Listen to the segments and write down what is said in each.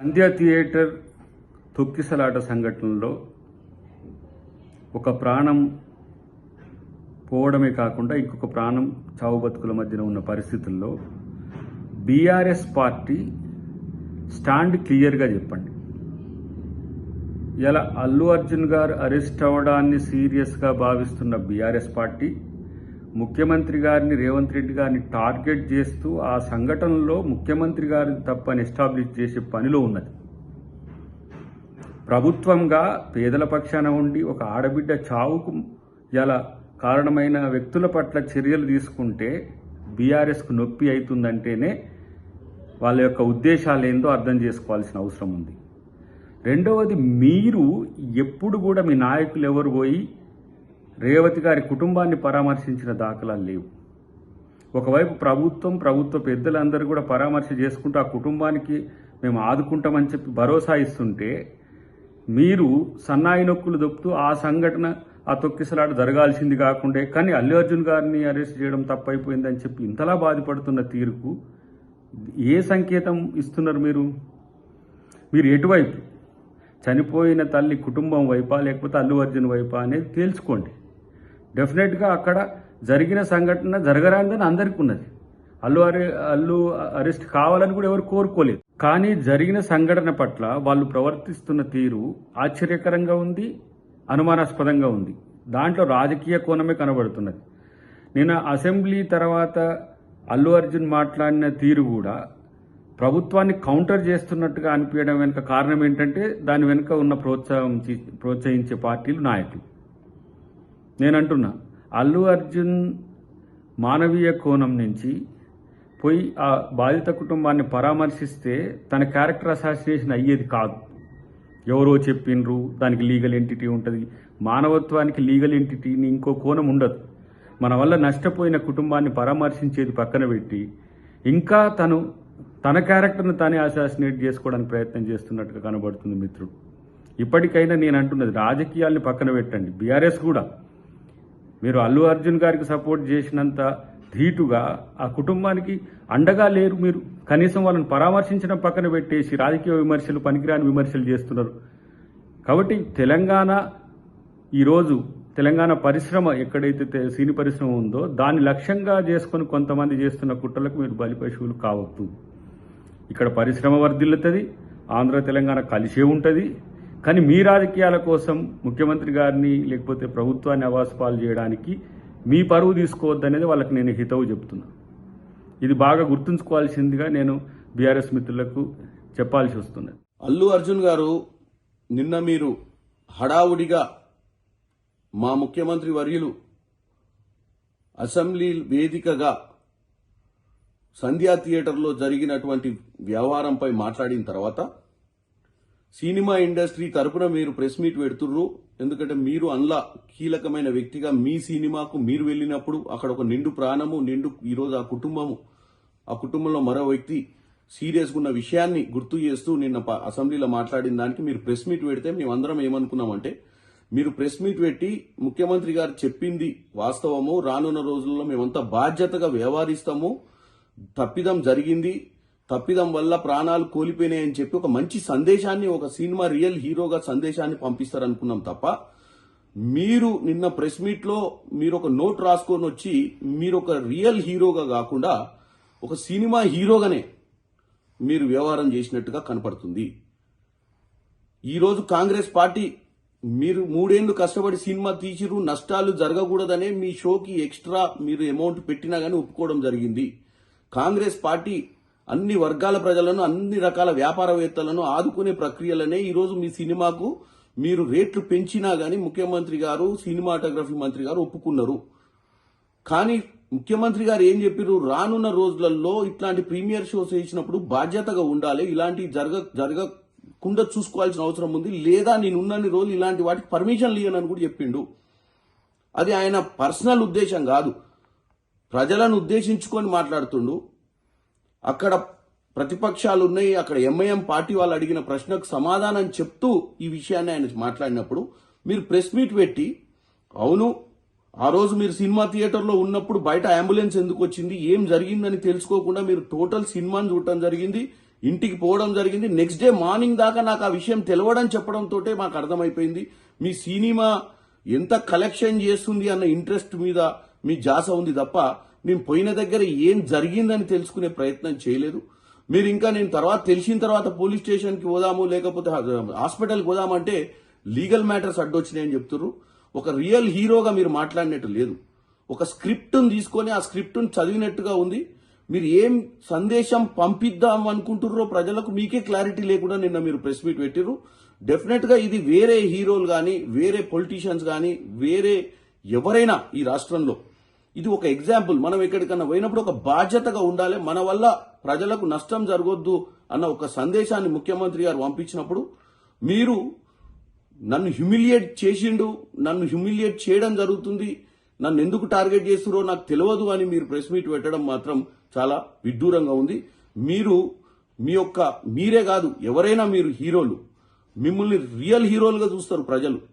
సంధ్య theatre తొక్కిసలాట సంఘటనలో ఒక ప్రాణం పోవడమే కాకుండా ఇంకొక ప్రాణం చావు బతుకుల మధ్యన ఉన్న పరిస్థితుల్లో బీఆర్ఎస్ పార్టీ స్టాండ్ క్లియర్గా చెప్పండి. ఇలా అల్లు అర్జున్ గారు అరెస్ట్ అవ్వడాన్ని సీరియస్గా భావిస్తున్న బీఆర్ఎస్ పార్టీ ముఖ్యమంత్రి గారిని రేవంత్ రెడ్డి గారిని టార్గెట్ చేస్తూ ఆ సంఘటనలో ముఖ్యమంత్రి గారిని తప్పని ఎస్టాబ్లిష్ చేసే పనిలో ఉన్నది. ప్రభుత్వంగా పేదల పక్షాన ఉండి ఒక ఆడబిడ్డ చావుకు ఇలా కారణమైన వ్యక్తుల పట్ల చర్యలు తీసుకుంటే బీఆర్ఎస్కు నొప్పి అవుతుందంటేనే వాళ్ళ యొక్క ఉద్దేశాలు ఏందో అర్థం చేసుకోవాల్సిన అవసరం ఉంది. రెండవది మీరు ఎప్పుడు కూడా మీ నాయకులు ఎవరు పోయి రేవతి గారి కుటుంబాన్ని పరామర్శించిన దాఖలాలు లేవు. ఒకవైపు ప్రభుత్వం ప్రభుత్వ పెద్దలందరూ కూడా పరామర్శ చేసుకుంటూ ఆ కుటుంబానికి మేము ఆదుకుంటామని చెప్పి భరోసా ఇస్తుంటే మీరు సన్నాయి నొక్కులు దొప్పుతూ ఆ సంఘటన ఆ తొక్కిసలాట జరగాల్సింది కాకుండా కానీ అల్లు అర్జున్ గారిని అరెస్ట్ చేయడం తప్పైపోయిందని చెప్పి ఇంతలా బాధపడుతున్న తీరుకు ఏ సంకేతం ఇస్తున్నారు మీరు? మీరు ఎటువైపు? చనిపోయిన తల్లి కుటుంబం వైపా లేకపోతే అల్లు అర్జున్ వైపా అనేది తేల్చుకోండి. డెఫినెట్గా అక్కడ జరిగిన సంఘటన జరగరానిదని అందరికీ ఉన్నది. అల్లు అరె అల్లు అరెస్ట్ కావాలని కూడా ఎవరు కోరుకోలేదు. కానీ జరిగిన సంఘటన పట్ల వాళ్ళు ప్రవర్తిస్తున్న తీరు ఆశ్చర్యకరంగా ఉంది అనుమానాస్పదంగా ఉంది. దాంట్లో రాజకీయ కోణమే కనబడుతున్నది. నిన్న అసెంబ్లీ తర్వాత అల్లు అర్జున్ మాట్లాడిన తీరు కూడా ప్రభుత్వాన్ని కౌంటర్ చేస్తున్నట్టుగా అనిపించడం వెనుక కారణం ఏంటంటే దాని వెనుక ఉన్న ప్రోత్సాహం ప్రోత్సహించే పార్టీలు నాయకులు. నేను అంటున్నా అల్లు అర్జున్ మానవీయ కోణం నుంచి పోయి ఆ బాధిత కుటుంబాన్ని పరామర్శిస్తే తన క్యారెక్టర్ అసాసినేషన్ అయ్యేది కాదు. ఎవరో చెప్పిండ్రు దానికి లీగల్ ఎంటిటీ ఉంటుంది. మానవత్వానికి లీగల్ ఎంటిటీని ఇంకో కోణం ఉండదు. మన వల్ల నష్టపోయిన కుటుంబాన్ని పరామర్శించేది పక్కన పెట్టి ఇంకా తను తన క్యారెక్టర్ను తానే అసాసినేట్ చేసుకోవడానికి ప్రయత్నం చేస్తున్నట్టుగా కనబడుతుంది మిత్రుడు. ఇప్పటికైనా నేను అంటున్నది రాజకీయాల్ని పక్కన పెట్టండి. బీఆర్ఎస్ కూడా మీరు అల్లు అర్జున్ గారికి సపోర్ట్ చేసినంత ధీటుగా ఆ కుటుంబానికి అండగా లేరు మీరు. కనీసం వాళ్ళని పరామర్శించడం పక్కన పెట్టేసి రాజకీయ విమర్శలు పనికిరాని విమర్శలు చేస్తున్నారు. కాబట్టి తెలంగాణ ఈరోజు తెలంగాణ పరిశ్రమ ఎక్కడైతే సీని సినీ పరిశ్రమ ఉందో దాన్ని లక్ష్యంగా చేసుకొని కొంతమంది చేస్తున్న కుట్రలకు మీరు బలి పశువులు కావద్దు. ఇక్కడ పరిశ్రమ వర్ధిల్లుతుంది ఆంధ్ర తెలంగాణ కలిసే ఉంటుంది. కానీ మీ రాజకీయాల కోసం ముఖ్యమంత్రి గారిని లేకపోతే ప్రభుత్వాన్ని అవాసపాలు చేయడానికి మీ పరువు తీసుకోవద్దు అనేది వాళ్ళకి నేను హితవు చెప్తున్నా. ఇది బాగా గుర్తుంచుకోవాల్సిందిగా నేను బీఆర్ఎస్ మిత్రులకు చెప్పాల్సి వస్తున్నది అల్లు అర్జున్ గారు నిన్న మీరు హడావుడిగా మా ముఖ్యమంత్రి వర్యులు అసెంబ్లీ వేదికగా సంధ్యా థియేటర్లో జరిగినటువంటి వ్యవహారంపై మాట్లాడిన తర్వాత సినిమా ఇండస్ట్రీ తరపున మీరు ప్రెస్ మీట్ పెడుతుర్రు. ఎందుకంటే మీరు అందులో కీలకమైన వ్యక్తిగా మీ సినిమాకు మీరు వెళ్ళినప్పుడు అక్కడ ఒక నిండు ప్రాణము నిండు ఈరోజు ఆ కుటుంబము ఆ కుటుంబంలో మరో వ్యక్తి సీరియస్గా ఉన్న విషయాన్ని గుర్తు చేస్తూ నిన్న అసెంబ్లీలో మాట్లాడిన దానికి మీరు ప్రెస్ మీట్ పెడితే మేమందరం ఏమనుకున్నామంటే మీరు ప్రెస్ మీట్ పెట్టి ముఖ్యమంత్రి గారు చెప్పింది వాస్తవము. రానున్న రోజుల్లో మేమంతా బాధ్యతగా వ్యవహరిస్తాము. తప్పిదం జరిగింది. తప్పిదం వల్ల ప్రాణాలు కోల్పోయినాయని చెప్పి ఒక మంచి సందేశాన్ని ఒక సినిమా రియల్ హీరోగా సందేశాన్ని పంపిస్తారనుకున్నాం తప్ప మీరు నిన్న ప్రెస్ మీట్లో మీరు ఒక నోట్ రాసుకొని వచ్చి మీరు ఒక రియల్ హీరోగా కాకుండా ఒక సినిమా హీరోగానే మీరు వ్యవహారం చేసినట్టుగా కనపడుతుంది. ఈరోజు కాంగ్రెస్ పార్టీ మీరు మూడేళ్ళు కష్టపడి సినిమా తీసిరు నష్టాలు జరగకూడదనే మీ షోకి ఎక్స్ట్రా మీరు అమౌంట్ పెట్టినా గానీ ఒప్పుకోవడం జరిగింది. కాంగ్రెస్ పార్టీ అన్ని వర్గాల ప్రజలను అన్ని రకాల వ్యాపారవేత్తలను ఆదుకునే ప్రక్రియలనే ఈరోజు మీ సినిమాకు మీరు రేట్లు పెంచినా గానీ ముఖ్యమంత్రి గారు సినిమాటోగ్రఫీ మంత్రి గారు ఒప్పుకున్నారు. కానీ ముఖ్యమంత్రి గారు ఏం చెప్పారు రానున్న రోజులలో ఇట్లాంటి ప్రీమియర్ షోస్ వేసినప్పుడు బాధ్యతగా ఉండాలి. ఇలాంటి జరగ జరగకుండా చూసుకోవాల్సిన అవసరం ఉంది. లేదా నేనున్నన్ని రోజులు ఇలాంటి వాటికి పర్మిషన్ లేనని కూడా చెప్పిండు. అది ఆయన పర్సనల్ ఉద్దేశం కాదు. ప్రజలను ఉద్దేశించుకొని మాట్లాడుతుండు. అక్కడ ప్రతిపక్షాలు ఉన్నాయి అక్కడ ఎంఐఎం పార్టీ వాళ్ళు అడిగిన ప్రశ్నకు సమాధానం చెప్తూ ఈ విషయాన్ని ఆయన మాట్లాడినప్పుడు మీరు ప్రెస్ మీట్ పెట్టి అవును ఆ రోజు మీరు సినిమా థియేటర్లో ఉన్నప్పుడు బయట అంబులెన్స్ ఎందుకు వచ్చింది ఏం జరిగిందని తెలుసుకోకుండా మీరు టోటల్ సినిమాని చూడటం జరిగింది ఇంటికి పోవడం జరిగింది నెక్స్ట్ డే మార్నింగ్ దాకా నాకు ఆ విషయం తెలవడం చెప్పడంతో మాకు అర్థమైపోయింది. మీ సినిమా ఎంత కలెక్షన్ చేస్తుంది అన్న ఇంట్రెస్ట్ మీద మీ జాస ఉంది తప్ప నేను పోయిన దగ్గర ఏం జరిగిందని తెలుసుకునే ప్రయత్నం చేయలేదు. మీరు ఇంకా నేను తర్వాత తెలిసిన తర్వాత పోలీస్ స్టేషన్కి పోదాము లేకపోతే హాస్పిటల్కి పోదామంటే లీగల్ మ్యాటర్స్ అడ్డొచ్చినాయని చెప్తున్నారు ఒక రియల్ హీరోగా మీరు మాట్లాడినట్టు లేదు. ఒక స్క్రిప్ట్ను తీసుకొని ఆ స్క్రిప్ట్ను చదివినట్టుగా ఉంది. మీరు ఏం సందేశం పంపిద్దాం అనుకుంటుర్రో ప్రజలకు మీకే క్లారిటీ లేకుండా నిన్న మీరు ప్రెస్ మీట్ పెట్టిర్రు. డెఫినెట్గా ఇది వేరే హీరోలు కానీ వేరే పొలిటీషియన్స్ కానీ వేరే ఎవరైనా ఈ రాష్ట్రంలో ఇది ఒక ఎగ్జాంపుల్. మనం ఎక్కడికన్నా పోయినప్పుడు ఒక బాధ్యతగా ఉండాలి. మన వల్ల ప్రజలకు నష్టం జరగొద్దు అన్న ఒక సందేశాన్ని ముఖ్యమంత్రి గారు పంపించినప్పుడు మీరు నన్ను హ్యూమిలియేట్ చేసిండు నన్ను హ్యూమిలియేట్ చేయడం జరుగుతుంది నన్ను ఎందుకు టార్గెట్ చేస్తురో నాకు తెలియదు అని మీరు ప్రెస్ మీట్ పెట్టడం మాత్రం చాలా విడ్డూరంగా ఉంది. మీరు మీ యొక్క మీరే కాదు ఎవరైనా మీరు హీరోలు. మిమ్మల్ని రియల్ హీరోలుగా చూస్తారు ప్రజలు.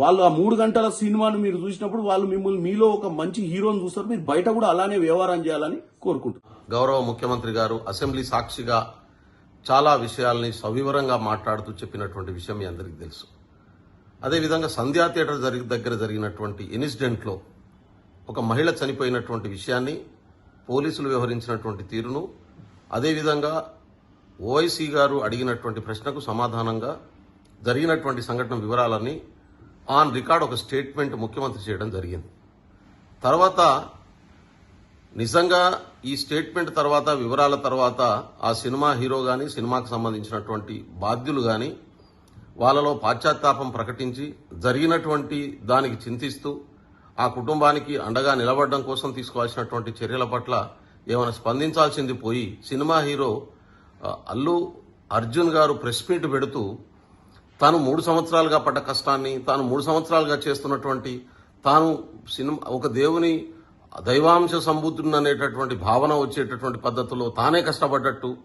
వాళ్ళు ఆ మూడు గంటల సినిమాను మీరు చూసినప్పుడు వాళ్ళు మిమ్మల్ని మీలో ఒక మంచి హీరోని చూస్తారు. మీరు బయట కూడా అలానే వ్యవహారం చేయాలని కోరుకుంటున్నారు గౌరవ ముఖ్యమంత్రి గారు అసెంబ్లీ సాక్షిగా చాలా విషయాల్ని సవివరంగా మాట్లాడుతూ చెప్పినటువంటి విషయం మీ అందరికీ తెలుసు. అదేవిధంగా సంధ్యా థియేటర్ జరిగి దగ్గర జరిగినటువంటి ఇన్సిడెంట్లో ఒక మహిళ చనిపోయినటువంటి విషయాన్ని పోలీసులు వ్యవహరించినటువంటి తీరును అదేవిధంగా ఓఐసీ గారు అడిగినటువంటి ప్రశ్నకు సమాధానంగా జరిగినటువంటి సంఘటన వివరాలన్నీ ఆన్ రికార్డ్ ఒక స్టేట్మెంట్ ముఖ్యమంత్రి చేయడం జరిగింది. తర్వాత నిజంగా ఈ స్టేట్మెంట్ తర్వాత వివరాల తర్వాత ఆ సినిమా హీరో కానీ సినిమాకు సంబంధించినటువంటి బాధ్యులు కానీ వాళ్ళలో పాశ్చాత్తాపం ప్రకటించి జరిగినటువంటి దానికి చింతిస్తూ ఆ కుటుంబానికి అండగా నిలబడడం కోసం తీసుకోవాల్సినటువంటి చర్యల పట్ల ఏమైనా స్పందించాల్సింది పోయి సినిమా హీరో అల్లు అర్జున్ గారు ప్రెస్ మీట్ పెడుతూ తాను మూడు సంవత్సరాలుగా పడ్డ కష్టాన్ని తాను మూడు సంవత్సరాలుగా చేస్తున్నటువంటి తాను సినిమా ఒక దేవుని దైవాంశ సంబూతుడు అనేటటువంటి భావన వచ్చేటటువంటి పద్ధతిలో తానే కష్టపడ్డట్టు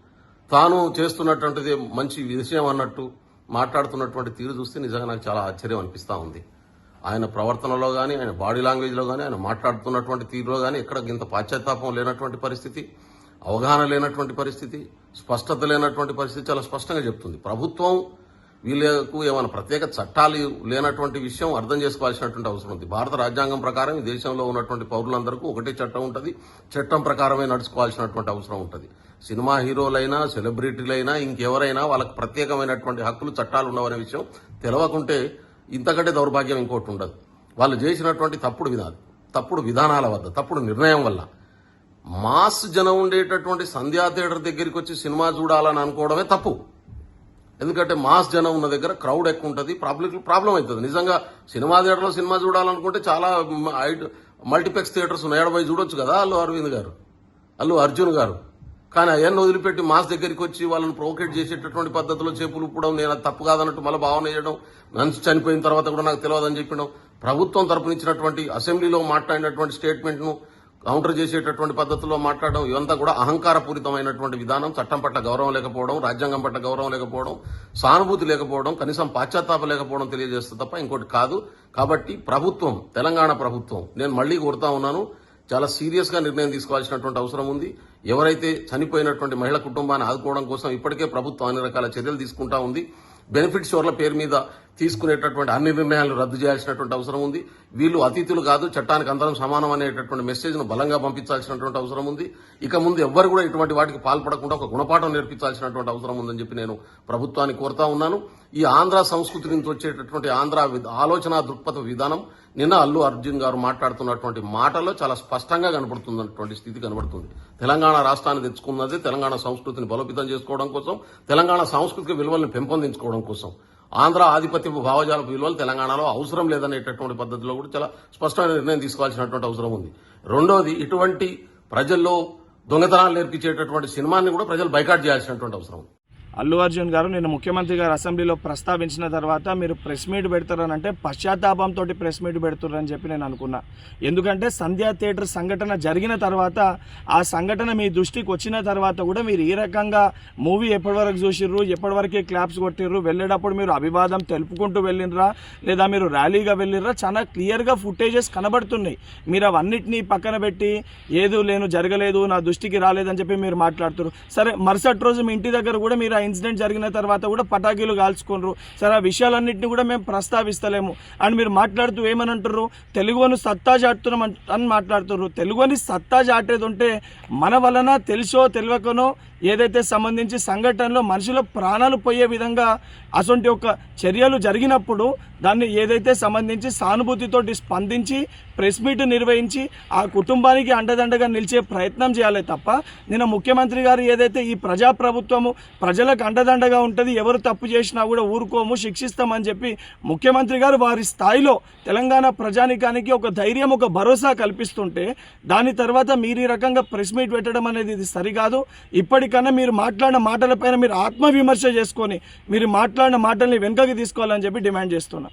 తాను చేస్తున్నటువంటిది మంచి విషయం అన్నట్టు మాట్లాడుతున్నటువంటి తీరు చూస్తే నిజంగా నాకు చాలా ఆశ్చర్యం అనిపిస్తూ ఉంది. ఆయన ప్రవర్తనలో కానీ ఆయన బాడీ లాంగ్వేజ్లో కానీ ఆయన మాట్లాడుతున్నటువంటి తీరులో కానీ ఎక్కడ ఇంత పాశ్చాత్తాపం లేనటువంటి పరిస్థితి అవగాహన లేనటువంటి పరిస్థితి స్పష్టత లేనటువంటి పరిస్థితి చాలా స్పష్టంగా చెప్తుంది. ప్రభుత్వం వీళ్ళకు ఏమైనా ప్రత్యేక చట్టాలు లేనటువంటి విషయం అర్థం చేసుకోవాల్సినటువంటి అవసరం ఉంది. భారత రాజ్యాంగం ప్రకారం ఈ దేశంలో ఉన్నటువంటి పౌరులందరికీ ఒకటే చట్టం ఉంటుంది. చట్టం ప్రకారమే నడుచుకోవాల్సినటువంటి అవసరం ఉంటుంది. సినిమా హీరోలైనా సెలబ్రిటీలైనా ఇంకెవరైనా వాళ్ళకి ప్రత్యేకమైనటువంటి హక్కులు చట్టాలు ఉండవనే విషయం తెలవకుంటే ఇంతకంటే దౌర్భాగ్యం ఇంకోటి ఉండదు. వాళ్ళు చేసినటువంటి తప్పుడు విధానం తప్పుడు విధానాల వద్ద తప్పుడు నిర్ణయం వల్ల మాస్ జనం ఉండేటటువంటి సంధ్యా థియేటర్ దగ్గరికి వచ్చి సినిమా చూడాలని అనుకోవడమే తప్పు. ఎందుకంటే మాస్ జనం ఉన్న దగ్గర క్రౌడ్ ఎక్కువ ఉంటుంది పబ్లిక్ ప్రాబ్లం అవుతుంది. నిజంగా సినిమా థియేటర్లో సినిమా చూడాలనుకుంటే చాలా మల్టీప్లెక్స్ థియేటర్స్ ఉన్నాయి. ఏడబై చూడొచ్చు కదా అల్లు అరవింద్ గారు? అల్లు అర్జున్ గారు. కానీ అవన్నీ వదిలిపెట్టి మాస్ దగ్గరికి వచ్చి వాళ్ళని ప్రొవోకేట్ చేసేటటువంటి పద్ధతిలో చేపులు కూడా నేను అది తప్పు కాదన్నట్టు మళ్ళీ భావన చేయడం మనిషి చనిపోయిన తర్వాత కూడా నాకు తెలియదని చెప్పడం ప్రభుత్వం తరపునిచ్చినటువంటి అసెంబ్లీలో మాట్లాడినటువంటి స్టేట్మెంట్ను కౌంటర్ చేసేటటువంటి పద్ధతిలో మాట్లాడడం ఇవంతా కూడా అహంకారపూరితమైనటువంటి విధానం. చట్టం పట్ల గౌరవం లేకపోవడం రాజ్యాంగం పట్ల గౌరవం లేకపోవడం సానుభూతి లేకపోవడం కనీసం పాశ్చాత్తాప లేకపోవడం తెలియజేస్తుంది తప్ప ఇంకోటి కాదు. కాబట్టి ప్రభుత్వం తెలంగాణ ప్రభుత్వం నేను మళ్ళీ కోరుతా ఉన్నాను చాలా సీరియస్గా నిర్ణయం తీసుకోవాల్సినటువంటి అవసరం ఉంది. ఎవరైతే చనిపోయినటువంటి మహిళ కుటుంబాన్ని ఆదుకోవడం కోసం ఇప్పటికే ప్రభుత్వం అన్ని రకాల చర్యలు తీసుకుంటా ఉంది. బెనిఫిట్ షోర్ల పేరు మీద తీసుకునేటటువంటి అన్ని నిర్ణయాలు రద్దు చేయాల్సినటువంటి అవసరం ఉంది. వీళ్ళు అతిథులు కాదు చట్టానికి అందరం సమానం అనేటటువంటి మెసేజ్ను బలంగా పంపించాల్సినటువంటి అవసరం ఉంది. ఇక ముందు ఎవ్వరు కూడా ఇటువంటి వాటికి పాల్పడకుండా ఒక గుణపాఠం నేర్పించాల్సినటువంటి అవసరం ఉందని చెప్పి నేను ప్రభుత్వాన్ని కోరుతా ఉన్నాను. ఈ ఆంధ్ర సంస్కృతి నుంచి వచ్చేటటువంటి ఆంధ్ర ఆలోచన దృక్పథ విధానం నిన్న అల్లు అర్జున్ గారు మాట్లాడుతున్నటువంటి మాటలో చాలా స్పష్టంగా కనబడుతున్నటువంటి స్థితి కనబడుతుంది. తెలంగాణ రాష్ట్రాన్ని తెచ్చుకున్నది తెలంగాణ సంస్కృతిని బలోపేతం చేసుకోవడం కోసం తెలంగాణ సాంస్కృతిక విలువలను పెంపొందించుకోవడం కోసం. ఆంధ్ర ఆధిపత్య భావజాల విలువలు తెలంగాణలో అవసరం లేదనేటటువంటి పద్ధతిలో కూడా చాలా స్పష్టమైన నిర్ణయం తీసుకోవాల్సినటువంటి అవసరం ఉంది. రెండోది ఇటువంటి ప్రజల్లో దొంగతనాలు నేర్పించేటటువంటి సినిమాని కూడా ప్రజలు బైకాట్ చేయాల్సినటువంటి అవసరం ఉంది. అల్లు అర్జున్ గారు నేను ముఖ్యమంత్రి గారు అసెంబ్లీలో ప్రస్తావించిన తర్వాత మీరు ప్రెస్ మీట్ పెడతారని అంటే పశ్చాత్తాపంతో ప్రెస్ మీట్ పెడుతున్నారని చెప్పి నేను అనుకున్నా. ఎందుకంటే సంధ్యా థియేటర్ సంఘటన జరిగిన తర్వాత ఆ సంఘటన మీ దృష్టికి వచ్చిన తర్వాత కూడా మీరు ఈ రకంగా మూవీ ఎప్పటివరకు చూసిర్రు ఎప్పటివరకే క్లాప్స్ కొట్టిర్రు వెళ్ళేటప్పుడు మీరు అభివాదం తెలుపుకుంటూ వెళ్ళినరా లేదా మీరు ర్యాలీగా వెళ్ళిర్రా చాలా క్లియర్గా ఫుటేజెస్ కనబడుతున్నాయి. మీరు అవన్నిటినీ పక్కన పెట్టి ఏదో లేను జరగలేదు నా దృష్టికి రాలేదని చెప్పి మీరు మాట్లాడుతున్నారు సరే మరుసటి రోజు మీ ఇంటి దగ్గర కూడా మీరు ఇన్సిడెంట్ జరిగిన తర్వాత కూడా పటాకీలు కాల్చుకున్నారు. సరే ఆ విషయాలన్నింటినీ కూడా మేము ప్రస్తావిస్తలేము. అండ్ మీరు మాట్లాడుతూ ఏమని అంటారు తెలుగును సత్తా చాటుతున్నాం అని మాట్లాడుతున్నారు తెలుగుని సత్తా చాటేది ఉంటే మన వలన తెలుసో తెలియకనో ఏదైతే సంబంధించి సంఘటనలో మనుషుల ప్రాణాలు పోయే విధంగా అటువంటి ఒక చర్యలు జరిగినప్పుడు దాన్ని ఏదైతే సంబంధించి సానుభూతితోటి స్పందించి ప్రెస్ మీట్ నిర్వహించి ఆ కుటుంబానికి అండదండగా నిలిచే ప్రయత్నం చేయాలి తప్ప నిన్న ముఖ్యమంత్రి గారు ఏదైతే ఈ ప్రజాప్రభుత్వము ప్రజలకు అండదండగా ఉంటుంది ఎవరు తప్పు చేసినా కూడా ఊరుకోము శిక్షిస్తామని చెప్పి ముఖ్యమంత్రి గారు వారి స్థాయిలో తెలంగాణ ప్రజానికానికి ఒక ధైర్యం ఒక భరోసా కల్పిస్తుంటే దాని తర్వాత మీరు ఈ రకంగా ప్రెస్ మీట్ పెట్టడం అనేది ఇది సరికాదు. దానికన్నా మీరు మాట్లాడిన మాటలపైన మీరు ఆత్మవిమర్శ చేసుకొని మీరు మాట్లాడిన మాటల్ని వెనుకకి తీసుకోవాలని చెప్పి డిమాండ్ చేస్తున్నా.